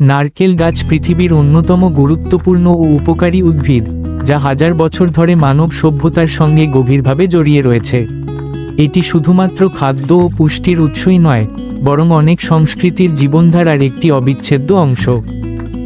নারকেল গাছ পৃথিবীর অন্যতম গুরুত্বপূর্ণ ও উপকারী উদ্ভিদ, যা হাজার বছর ধরে মানব সভ্যতার সঙ্গে গভীরভাবে জড়িয়ে রয়েছে। এটি শুধুমাত্র খাদ্য ও পুষ্টির উৎসই নয়, বরং অনেক সংস্কৃতির জীবনধারার একটি অবিচ্ছেদ্য অংশ।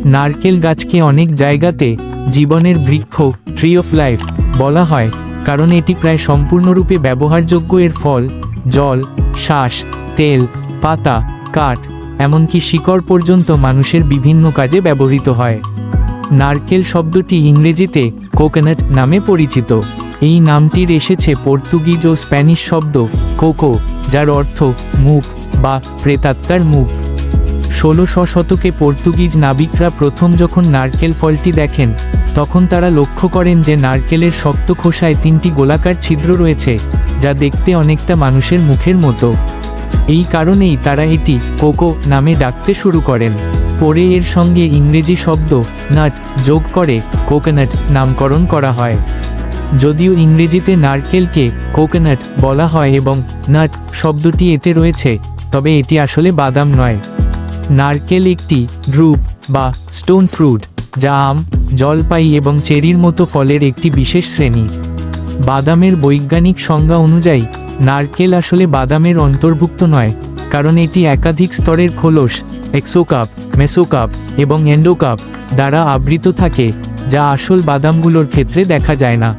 নারকেল গাছকে অনেক জায়গাতে জীবনের বৃক্ষ ট্রি অফ লাইফ বলা হয়, কারণ এটি প্রায় সম্পূর্ণরূপে ব্যবহারযোগ্য এর ফল, জল শ্বাস তেল, পাতা, কাঠ এমনকি শিকড় পর্যন্ত মানুষের বিভিন্ন কাজে ব্যবহৃত হয়। নারকেল শব্দটি ইংরেজিতে কোকোনাট নামে পরিচিত। এই নামটির এসেছে পর্তুগিজ ও স্প্যানিশ শব্দ কোকো, যার অর্থ মুখ বা প্রেতাত্মার মুখ। ষোলোশ শতকে পর্তুগিজ নাবিকরা প্রথম যখন নারকেল ফলটি দেখেন, তখন তারা লক্ষ্য করেন যে নারকেলের শক্ত খোসায় তিনটি গোলাকার ছিদ্র রয়েছে, যা দেখতে অনেকটা মানুষের মুখের মতো। এই কারণেই তারা এটি কোকো নামে ডাকতে শুরু করেন। পরে এর সঙ্গে ইংরেজি শব্দ নাট যোগ করে কোকোনাট নামকরণ করা হয়। যদিও ইংরেজিতে নারকেলকে কোকোনাট বলা হয় এবং নাট শব্দটি এতে রয়েছে, তবে এটি আসলে বাদাম নয়। নারকেল একটি ড্রুপ বা স্টোন ফ্রুট, যা আম, জলপাই এবং চেরির মতো ফলের একটি বিশেষ শ্রেণি। বাদামের বৈজ্ঞানিক সংজ্ঞা অনুযায়ী নারকেল আসলে বাদামের অন্তর্ভুক্ত নয়, কারণ এটি একাধিক স্তরের খোলস, এক্সোকাপ, মেসোকাপ এবং এন্ডোকাপ দ্বারা আবৃত থাকে, যা আসল বাদামগুলোর ক্ষেত্রে দেখা যায় না।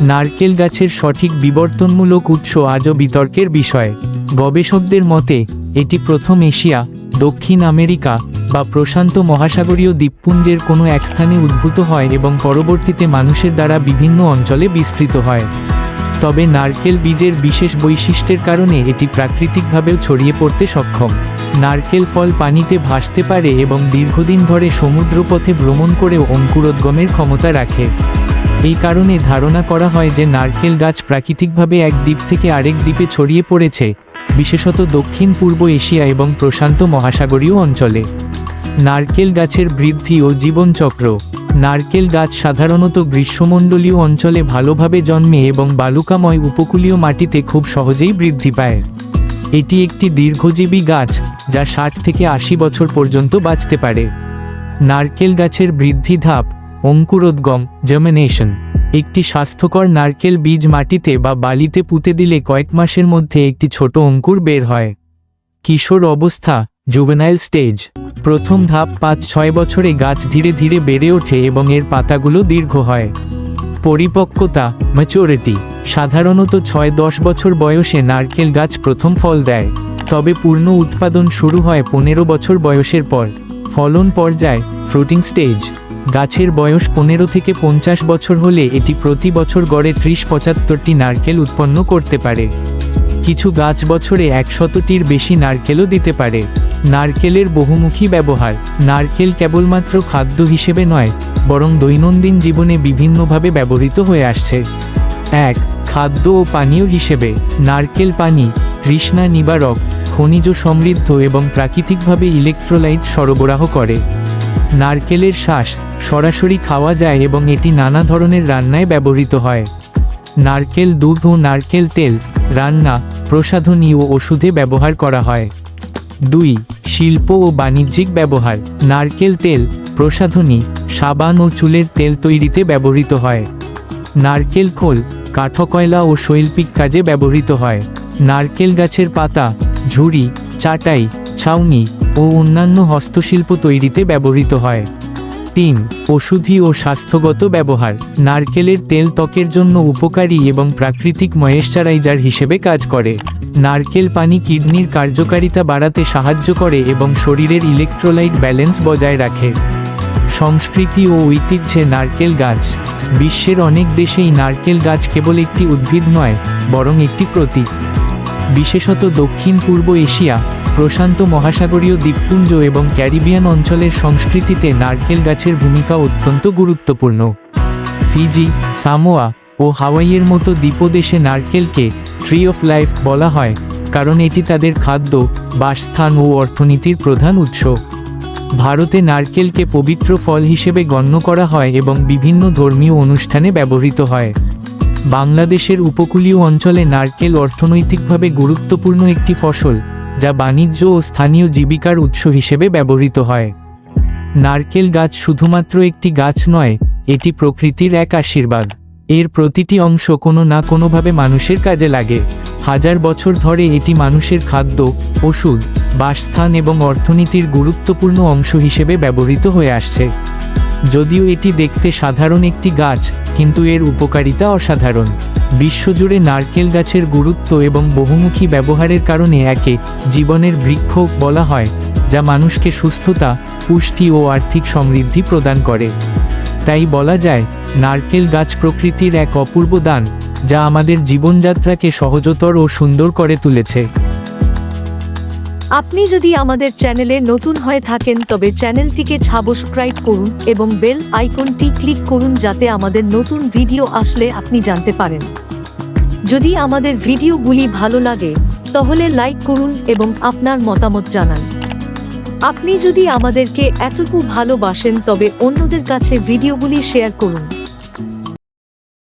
নারকেল গাছের সঠিক বিবর্তনমূলক উৎস আজও বিতর্কের বিষয়। গবেষকদের মতে, এটি প্রথম এশিয়া, দক্ষিণ আমেরিকা বা প্রশান্ত মহাসাগরীয় দ্বীপপুঞ্জের কোনো এক স্থানে উদ্ভূত হয় এবং পরবর্তীতে মানুষের দ্বারা বিভিন্ন অঞ্চলে বিস্তৃত হয়। তবে নারকেল বীজের বিশেষ বৈশিষ্ট্যের কারণে এটি প্রাকৃতিকভাবেও ছড়িয়ে পড়তে সক্ষম। নারকেল ফল পানিতে ভাসতে পারে এবং দীর্ঘদিন ধরে সমুদ্রপথে ভ্রমণ করেও অঙ্কুরোদ্গমের ক্ষমতা রাখে। এই কারণে ধারণা করা হয় যে নারকেল গাছ প্রাকৃতিকভাবে এক দ্বীপ থেকে আরেক দ্বীপে ছড়িয়ে পড়েছে, বিশেষত দক্ষিণ, পূর্ব এশিয়া এবং প্রশান্ত মহাসাগরীয় অঞ্চলে। নারকেল গাছের বৃদ্ধি ও জীবনচক্র নারকেল গাছ সাধারণত গ্রীষ্মমণ্ডলীয় অঞ্চলে ভালোভাবে জন্মে এবং বালুকাময় উপকূলীয় মাটিতে খুব সহজেই বৃদ্ধি পায়। এটি একটি দীর্ঘজীবী গাছ, যা ষাট থেকে আশি বছর পর্যন্ত বাঁচতে পারে। নারকেল গাছের বৃদ্ধি ধাপ, অঙ্কুরোদ্গম জার্মিনেশন একটি স্বাস্থ্যকর নারকেল বীজ মাটিতে বা বালিতে পুঁতে দিলে কয়েক মাসের মধ্যে একটি ছোট অঙ্কুর বের হয়। কিশোর অবস্থা জুভেনাইল স্টেজ প্রথম ধাপ পাঁচ ছয় বছরে গাছ ধীরে ধীরে বেড়ে ওঠে এবং এর পাতাগুলো দীর্ঘ হয়। পরিপক্কতা ম্যাচুরিটি সাধারণত ছয় দশ বছর বয়সে নারকেল গাছ প্রথম ফল দেয়। তবে পূর্ণ উৎপাদন শুরু হয় পনেরো বছর বয়সের পর। ফলন পর্যায় ফ্রুটিং স্টেজ গাছের বয়স পনেরো থেকে পঞ্চাশ বছর হলে এটি প্রতি বছর গড়ে ত্রিশ পঁচাত্তরটি নারকেল উৎপন্ন করতে পারে। কিছু গাছ বছরে একশতটির বেশি নারকেলও দিতে পারে। নারকেলের বহুমুখী ব্যবহার। নারকেল কেবলমাত্র খাদ্য হিসেবে নয়, বরং দৈনন্দিন জীবনে বিভিন্নভাবে ব্যবহৃত হয়ে আসছে। এক, খাদ্য ও পানীয় হিসেবে নারকেল পানি, তৃষ্ণা নিবারক, খনিজ সমৃদ্ধ এবং প্রাকৃতিকভাবে ইলেকট্রোলাইট সরবরাহ করে। নারকেলের শ্বাস সরাসরি খাওয়া যায় এবং এটি নানা ধরনের রান্নায় ব্যবহৃত হয়। নারকেল দুধ ও নারকেল তেল রান্না, প্রসাধনী ও ওষুধে ব্যবহার করা হয়। দুই, শিল্প ও বাণিজ্যিক ব্যবহার, নারকেল তেল, প্রসাধনী, সাবান ও চুলের তেল তৈরিতে ব্যবহৃত হয়। নারকেল খোল, কাঠকয়লা ও শৈল্পিক কাজে ব্যবহৃত হয়। নারকেল গাছের পাতা, ঝুড়ি, চাটাই, ছাউনি ও অন্যান্য হস্তশিল্প তৈরিতে ব্যবহৃত হয়। তিন, ওষুধি ও স্বাস্থ্যগত ব্যবহার, নারকেলের তেল ত্বকের জন্য উপকারী এবং প্রাকৃতিক ময়েশ্চারাইজার হিসেবে কাজ করে। নারকেল পানি কিডনির কার্যকারিতা বাড়াতে সাহায্য করে এবং শরীরের ইলেকট্রোলাইট ব্যালেন্স বজায় রাখে। সংস্কৃতি ও ঐতিহ্যে নারকেল গাছ। বিশ্বের অনেক দেশেই নারকেল গাছ কেবল একটি উদ্ভিদ নয়, বরং একটি প্রতীক। বিশেষত দক্ষিণ পূর্ব এশিয়া, প্রশান্ত মহাসাগরীয় দ্বীপপুঞ্জ এবং ক্যারিবিয়ান অঞ্চলের সংস্কৃতিতে নারকেল গাছের ভূমিকা অত্যন্ত গুরুত্বপূর্ণ। ফিজি, সামোয়া ও হাওয়াইয়ের মতো দ্বীপদেশে নারকেলকে ট্রি অফ লাইফ বলা হয়, কারণ এটি তাদের খাদ্য, বাসস্থান ও অর্থনীতির প্রধান উৎস। ভারতে নারকেলকে পবিত্র ফল হিসেবে গণ্য করা হয় এবং বিভিন্ন ধর্মীয় অনুষ্ঠানে ব্যবহৃত হয়। বাংলাদেশের উপকূলীয় অঞ্চলে নারকেল অর্থনৈতিকভাবে গুরুত্বপূর্ণ একটি ফসল, যা বাণিজ্য ও স্থানীয় জীবিকার উৎস হিসেবে ব্যবহৃত হয়। নারকেল গাছ শুধুমাত্র একটি গাছ নয়, এটি প্রকৃতির এক আশীর্বাদ। এর প্রতিটি অংশ কোনো না কোনোভাবে মানুষের কাজে লাগে। হাজার বছর ধরে এটি মানুষের খাদ্য, ওষুধ, বাসস্থান এবং অর্থনীতির গুরুত্বপূর্ণ অংশ হিসেবে ব্যবহৃত হয়ে আসছে। যদিও এটি দেখতে সাধারণ একটি গাছ, কিন্তু এর উপকারিতা অসাধারণ। বিশ্বজুড়ে নারকেল গাছের গুরুত্ব এবং বহুমুখী ব্যবহারের কারণে একে জীবনের বৃক্ষ বলা হয়, যা মানুষকে সুস্থতা, পুষ্টি ও আর্থিক সমৃদ্ধি প্রদান করে। তাই বলা যায়, নারকেল গাছ প্রকৃতির এক অপূর্ব দান, যা আমাদের জীবনযাত্রাকে সহজতর ও সুন্দর করে তুলেছে। আপনি যদি আমাদের চ্যানেলে নতুন হয়ে থাকেন, তবে চ্যানেলটিকে সাবস্ক্রাইব করুন এবং বেল আইকনটি ক্লিক করুন যাতে আমাদের নতুন ভিডিও আসলে আপনি জানতে পারেন। যদি আমাদের ভিডিওগুলি ভালো লাগে, তাহলে লাইক করুন এবং আপনার মতামত জানান। আপনি যদি আমাদেরকে এতটুকু ভালোবাসেন তবে অন্যদের কাছে ভিডিওগুলি শেয়ার করুন।